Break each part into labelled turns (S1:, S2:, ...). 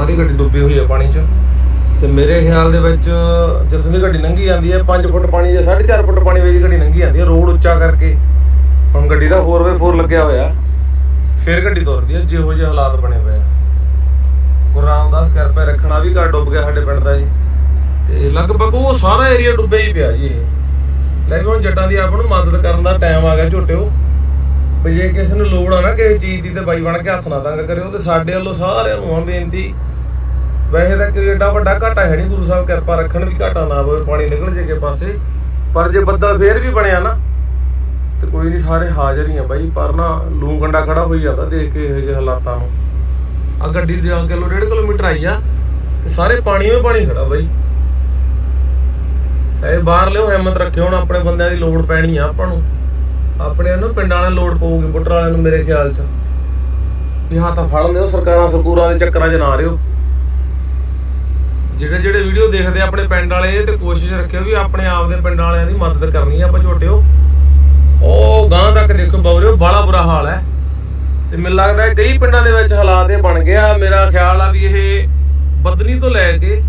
S1: ਸਾਰੀ ਗੱਡੀ ਡੁੱਬੀ ਹੋਈ ਹੈ ਪਾਣੀ 'ਚ। ਤੇ ਮੇਰੇ ਖਿਆਲ ਦੇ ਵਿੱਚ ਜਿੱਥੋਂ ਦੀ ਗੱਡੀ ਲੰਘੀ ਜਾਂਦੀ ਹੈ 5 ਫੁੱਟ ਪਾਣੀ ਜਾਂ 4.5 ਫੁੱਟ ਪਾਣੀ ਵਿੱਚ ਗੱਡੀ ਲੰਘੀ ਜਾਂਦੀ ਹੈ ਰੋਡ ਉੱਚਾ ਕਰਕੇ। ਹੁਣ ਗੱਡੀ ਦਾ 4x4 ਲੱਗਿਆ ਹੋਇਆ। ਫਿਰ ਗੱਡੀ ਤੁਰਦੀ ਹੈ ਜਿਹੋ ਜਿਹੇ ਹਾਲਾਤ ਬਣੇ ਹੋਏ ਆ। ਗੁਰੂ ਰਾਮਦਾਸ ਕਿਰਪਾ ਰੱਖਣਾ ਵੀ ਘਰ ਡੁੱਬ ਗਿਆ ਸਾਡੇ ਪਿੰਡ ਦਾ ਜੀ। ਤੇ ਲਗਭਗ ਉਹ ਸਾਰਾ ਏਰੀਆ ਡੁੱਬਿਆ ਹੀ ਪਿਆ ਜੀ ਇਹ। ਲੈ ਹੁਣ ਜੱਟਾਂ ਦੀ ਆਪ ਨੂੰ ਮਦਦ ਕਰਨ ਦਾ ਟਾਈਮ ਆ ਗਿਆ ਝੋਟਿਓ। ਵੀ ਜੇ ਕਿਸੇ ਨੂੰ ਲੋੜ ਆ ਨਾ ਕਿਸੇ ਚੀਜ਼ ਦੀ, ਤੇ ਬਾਈ ਬਣ ਕੇ ਹੱਥ ਨਾ ਤੰਗ ਕਰਿਓ। ਤੇ ਸਾਡੇ ਵੱਲੋਂ ਸਾਰਿਆਂ ਨੂੰ ਬੇਨਤੀ ਵੈਸੇ ਤਾਂ ਕੋਈ ਏਡਾ ਵੱਡਾ ਘਾਟਾ ਹੈ ਨਹੀਂ ਗੁਰੂ ਸਾਹਿਬ ਕਿਰਪਾ ਰੱਖਣ ਵੀ ਘਾਟਾ ਨਾ ਹੋਵੇ ਪਾਣੀ ਨਿਕਲ ਜੇ ਕੇ ਪਾਸੇ। ਪਰ ਜੇ ਬੱਦਲ ਫੇਰ ਵੀ ਬਣਿਆ ਨਾ, ਤੇ ਕੋਈ ਨਹੀਂ ਸਾਰੇ ਹਾਜ਼ਰ ਹੀ ਆ ਬਾਈ। ਪਰ ਨਾ ਲੂ ਗੰਡਾ ਖੜਾ ਹੋਈ ਜਾਂਦਾ ਦੇਖ ਕੇ ਇਹੋ ਜਿਹੇ ਹਾਲਾਤਾਂ ਨੂੰ। ਆ ਗੱਡੀ ਦੇ ਆ ਕਿਲੋ 1.5 ਕਿਲੋਮੀਟਰ ਆਈ ਆ, ਤੇ ਸਾਰੇ ਪਾਣੀ ਵਿੱਚ ਪਾਣੀ ਖੜਾ ਬਾਈ। ਇਹ ਬਾਹਰ ਲਿਓ, ਹਿੰਮਤ ਰੱਖਿਓ, ਹੁਣ ਆਪਣੇ ਬੰਦਿਆਂ ਦੀ ਲੋੜ ਪੈਣੀ ਆ ਆਪਾਂ ਨੂੰ। ਆਪਣੇ ਨੂੰ ਪਿੰਡਾਂ ਵਾਲਿਆਂ ਨੂੰ ਲੋੜ ਪਊਗੀ ਬੁੱਟਰ ਵਾਲਿਆਂ ਨੂੰ ਮੇਰੇ ਖਿਆਲ ਚ। ਵੀ ਹੱਥ ਫੜ ਲਿਓ, ਸਰਕਾਰਾਂ ਸਰਕੂਰਾਂ ਦੇ ਚੱਕਰਾਂ 'ਚ ਨਾ ਰਿਓ। ਜਿਹੜੇ ਜਿਹੜੇ ਵੀਡੀਓ ਦੇਖਦੇ ਆਪਣੇ ਪਿੰਡ ਵਾਲੇ ਤੇ ਕੋਸ਼ਿਸ਼ ਰੱਖਿਓ ਵੀ ਆਪਣੇ ਆਪ ਦੇ ਪਿੰਡ ਵਾਲਿਆਂ ਦੀ ਮਦਦ ਕਰਨੀ ਆ, ਆਪਾਂ ਝੋਟਿਓ ਉਹ ਗਾਂ ਤੱਕ ਦੇਖੋ ਬਵਰਿਓ ਬੜਾ ਬੁਰਾ ਹਾਲ ਹੈ। ਤੇ ਮੈਨੂੰ ਲੱਗਦਾ ਹੈ ਕਈ ਪਿੰਡਾਂ ਦੇ ਵਿੱਚ ਹਾਲਾਤ ਇਹ ਬਣ ਗਿਆ ਮੇਰਾ ਖਿਆਲ ਆ ਵੀ ਇਹ ਬਦਨੀ ਤੋਂ ਲੈ ਕੇ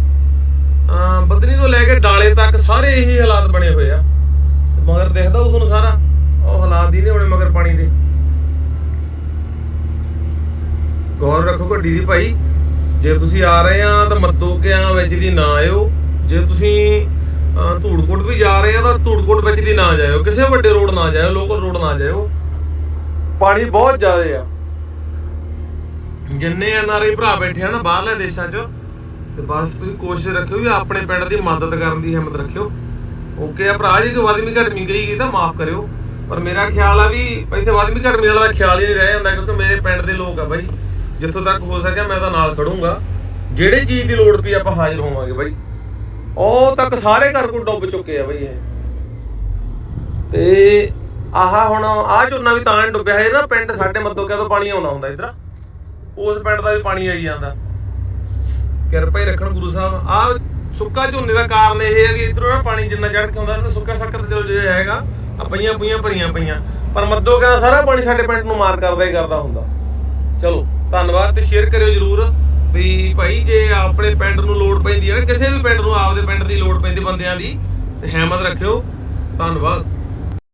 S1: ਬਦਨੀ ਤੋਂ ਲੈ ਕੇ ਡਾਲੇ ਤੱਕ ਸਾਰੇ ਇਹੀ ਹਾਲਾਤ ਬਣੇ ਹੋਏ ਆ। ਮਗਰ ਦੇਖਦਾ ਉਹ ਤੁਹਾਨੂੰ ਸਾਰਾ, ਉਹ ਹਾਲਾਤ ਦੀ ਨੇ ਹੋਣੇ ਮਗਰ ਪਾਣੀ ਦੇ। ਗੌਰ ਰੱਖੋ ਗੱਡੀ ਦੀ ਭਾਈ। ਜੇ ਤੁਸੀਂ ਆ ਰਹੇ ਆ ਤਾਂ ਮੱਦੋ ਵਿੱਚ ਦੀ ਨਾ ਆਇਓ। ਜੇ ਤੁਸੀਂ ਧੂੜਕੋਟ ਵੀ ਜਾ ਰਹੇ ਆ ਤਾਂ ਧੂੜਕੋਟ ਵਿੱਚ ਦੀ ਨਾ ਜਾਇਓ। ਕਿਸੇ ਵੱਡੇ ਰੋਡ ਨਾ ਜਾਇਓ ਲੋਕਲ ਰੋਡ ਨਾ ਜਾਇਓ। ਪਾਣੀ ਬਹੁਤ ਜ਼ਿਆਦਾ ਆ। ਜਿੰਨੇ ਐਨਆਰਆਈ ਭਰਾ ਬੈਠੇ ਆ ਨਾ ਬਾਹਰਲੇ ਦੇਸ਼ਾਂ 'ਚ, ਤੇ ਬਸ ਤੁਸੀਂ ਕੋਸ਼ਿਸ਼ ਰੱਖਿਓ ਵੀ ਆਪਣੇ ਪਿੰਡ ਦੀ ਮਦਦ ਕਰਨ ਦੀ ਹਿੰਮਤ ਰੱਖਿਓ। ਓਕੇ ਆ ਭਰਾ, ਜੀ ਕਿ ਵਾਦਮੀ ਘਟਮੀ ਗਈ ਗਈ ਤਾਂ ਮਾਫ ਕਰਿਓ। ਪਰ ਮੇਰਾ ਖਿਆਲ ਆ ਵੀ ਇੱਥੇ ਵਾਦਮੀ ਘਟਮੀ ਵਾਲਾ ਦਾ ਖਿਆਲ ਹੀ ਨਹੀਂ ਰਹਿ ਜਾਂਦਾ ਕਿਉਂਕਿ ਮੇਰੇ ਪਿੰਡ ਦੇ ਲੋਕ ਆ ਬਾਈ। ਜਿੱਥੋਂ ਤੱਕ ਹੋ ਸਕਿਆ ਮੈਂ ਤਾਂ ਨਾਲ ਖੜੂੰਗਾ। ਜਿਹੜੇ ਚੀਜ਼ ਦੀ ਲੋੜ ਪਈ ਆਪਾਂ ਹਾਜ਼ਰ ਹੋਵਾਂਗੇ ਬਾਈ। ਉਹ ਤੱਕ ਸਾਰੇ ਘਰ ਕੋਲ ਡੁੱਬ ਚੁੱਕੇ ਆ ਬਾਈ ਇਹ। ਤੇ ਆਹ ਹੁਣ ਆਹ ਝੋਨਾ ਵੀ ਤਾਂ ਡੁੱਬਿਆ ਹੈ ਨਾ, ਪਿੰਡ ਸਾਡੇ ਮੱਦੋ ਕਿਆ ਤੋਂ ਪਾਣੀ ਆਉਂਦਾ ਹੁੰਦਾ ਇਧਰ। ਉਸ ਪਿੰਡ ਦਾ ਵੀ ਪਾਣੀ ਆਈ ਜਾਂਦਾ। ਕਿਰਪਾ ਹੀ ਰੱਖਣ ਗੁਰੂ ਸਾਹਿਬ। ਆਹ ਸੁੱਕਾ ਝੋਨੇ ਦਾ ਕਾਰਨ ਇਹ ਹੈ ਕਿ ਇਧਰੋਂ ਨਾ ਪਾਣੀ ਜਿੰਨਾ ਚੜ ਕੇ ਆਉਂਦਾ, ਇਹਨੂੰ ਸੁੱਕਾ ਸੱਕਰ ਤੇ ਜਿਹੜਾ ਹੈਗਾ ਆ ਪਈਆਂ ਪਈਆਂ ਭਰੀਆਂ ਪਈਆਂ ਪਰ ਮੱਦੋ ਕਹਿੰਦਾ ਸਾਰਾ ਪਾਣੀ ਸਾਡੇ ਪਿੰਡ ਨੂੰ ਮਾਰ ਕਰਦਾ ਹੀ ਕਰਦਾ ਹੁੰਦਾ। ਚਲੋ। ਧੰਨਵਾਦ ਤੇ ਸ਼ੇਅਰ ਕਰਿਓ ਜਰੂਰ ਵੀ ਭਾਈ ਜੇ ਆਪਣੇ ਪਿੰਡ ਨੂੰ ਲੋੜ ਪੈਂਦੀ ਹੈ ਨਾ, ਕਿਸੇ ਵੀ ਪਿੰਡ ਨੂੰ, ਆਪਦੇ ਪਿੰਡ ਦੀ ਲੋੜ ਪੈਂਦੀ ਬੰਦਿਆਂ ਦੀ, ਤੇ ਹਿੰਮਤ ਰੱਖਿਓ। ਧੰਨਵਾਦ।